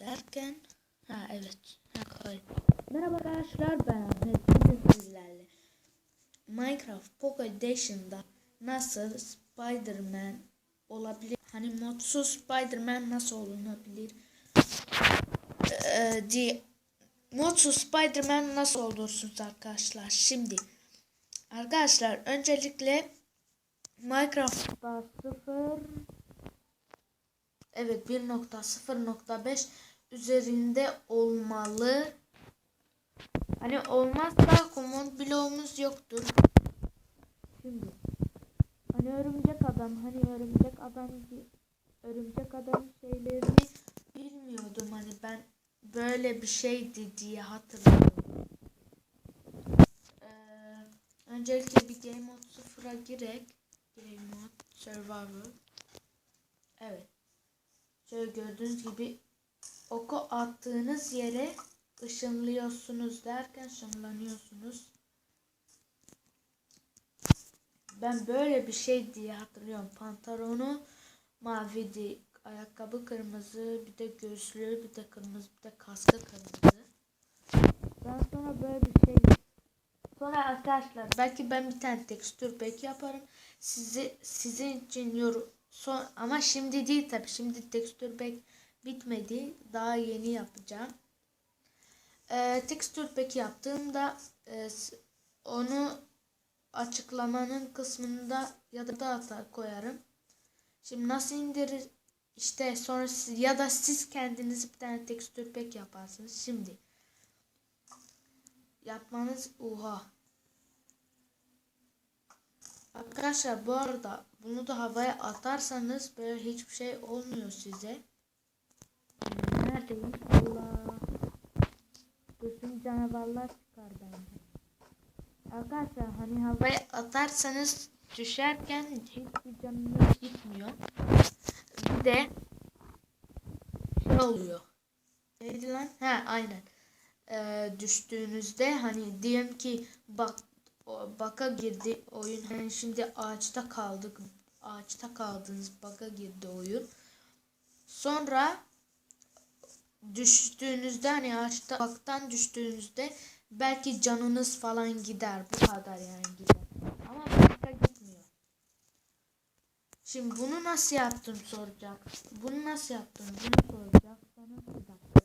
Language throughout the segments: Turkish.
derken ha evet ha. Merhaba arkadaşlar ben sizlerle Minecraft Poco Edition'da nasıl Spider-Man olabilir hani modsuz Spider-Man nasıl olunabilir ee, diye modsuz Spider-Man nasıl olursunuz arkadaşlar şimdi arkadaşlar öncelikle Minecraft'ta 0 Evet 1.0.5 üzerinde olmalı. Hani olmazsa command bloğumuz yoktur. Şimdi hani örümcek adam hani örümcek adam örümcek adam şeylerini bilmiyordum hani ben böyle bir şeydi diye hatırlıyorum. Ee, öncelikle bir game mode sıfıra girek. Game mode survival. Evet. Şöyle gördüğünüz gibi oku attığınız yere ışınlıyorsunuz derken ışınlanıyorsunuz. Ben böyle bir şey diye hatırlıyorum. Pantolonu maviydi, ayakkabı kırmızı, bir de gözlüğü, bir de kırmızı, bir de kaskı kırmızı. Ben sonra böyle bir şey Sonra arkadaşlar belki ben bir tane tekstür pek yaparım. Sizi sizin için yorum Son, ama şimdi değil tabi. Şimdi tekstür pek bitmedi. Daha yeni yapacağım. Ee, tekstür pek yaptığımda e, onu açıklamanın kısmında ya da data koyarım. Şimdi nasıl indirir? İşte sonra siz, ya da siz kendiniz bir tane tekstür pek yaparsınız. Şimdi yapmanız oha Arkadaşlar bu arada bunu da havaya atarsanız böyle hiçbir şey olmuyor size. Neredeyim? Allah. Bütün canavarlar çıkar bence. Arkadaşlar hani havaya atarsanız düşerken hiçbir canınız gitmiyor. Bir de şey oluyor. Neydi lan? He aynen. Ee, düştüğünüzde hani diyelim ki bak baka girdi oyun. Hani şimdi ağaçta kaldık. Ağaçta kaldınız. Baka girdi oyun. Sonra düştüğünüzde hani ağaçta baktan düştüğünüzde belki canınız falan gider. Bu kadar yani gider. Ama başka gitmiyor. Şimdi bunu nasıl yaptım soracak. Bunu nasıl yaptım bunu soracak. Bir dakika.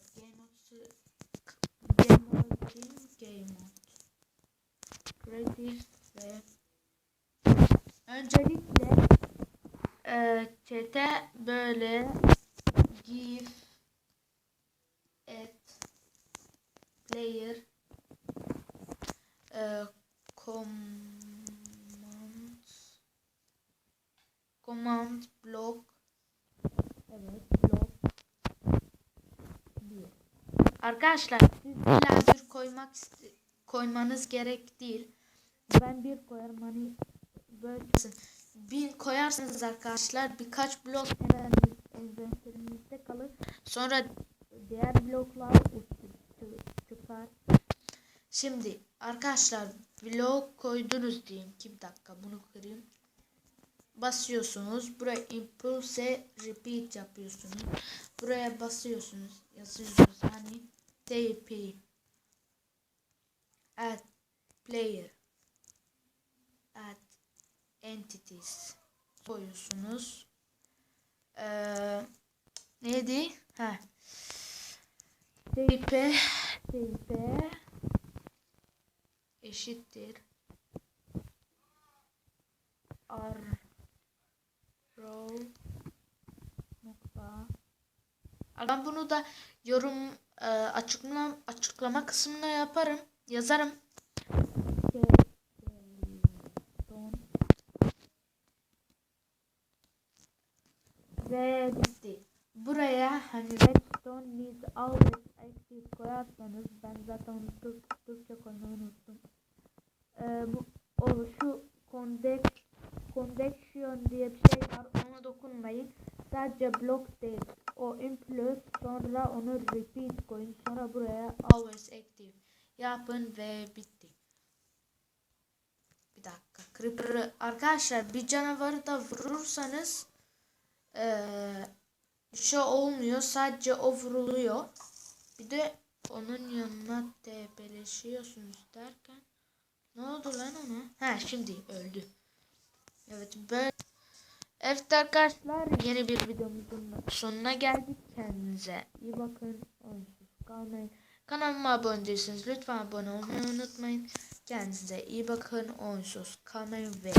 Game mode Game mode Game mode Creative ve öncelikle e, çete böyle give at player e, command command block. Evet block bir arkadaşlar bir koymak koymanız gerek değil. Ben bir koyarım hani böyle bir koyarsınız arkadaşlar birkaç blok envanterimizde kalır. Sonra diğer bloklar çıkar. Şimdi arkadaşlar blok koydunuz diyeyim ki bir dakika bunu kırayım. Basıyorsunuz. Buraya impulse repeat yapıyorsunuz. Buraya basıyorsunuz. Yazıyorsunuz hani TP add player add entities koyuyorsunuz. Ee, neydi? Ha. TP TP eşittir. R row nokta. Ben bunu da yorum e, açıklama açıklama kısmına yaparım yazarım. Ve bitti. Buraya hani redstone needs always active koyarsanız ben zaten onu Türk, Türkçe koymayı unuttum. Ee, bu o şu convex convection diye bir şey var. Ona dokunmayın. Sadece block değil. O impulse sonra onu repeat koyun. Sonra buraya always active yapın ve bitti. Bir dakika. Creeper arkadaşlar bir canavarı da vurursanız ee, şey olmuyor. Sadece o vuruluyor. Bir de onun yanına tepeleşiyorsunuz derken ne oldu lan ona? Ha şimdi öldü. Evet böyle Evet arkadaşlar yeni bir videomuzun sonuna geldik. Kendinize iyi bakın. Onsuz kalmayın. Kanalıma abone değilseniz lütfen abone olmayı unutmayın. Kendinize iyi bakın. Onsuz kalmayın ve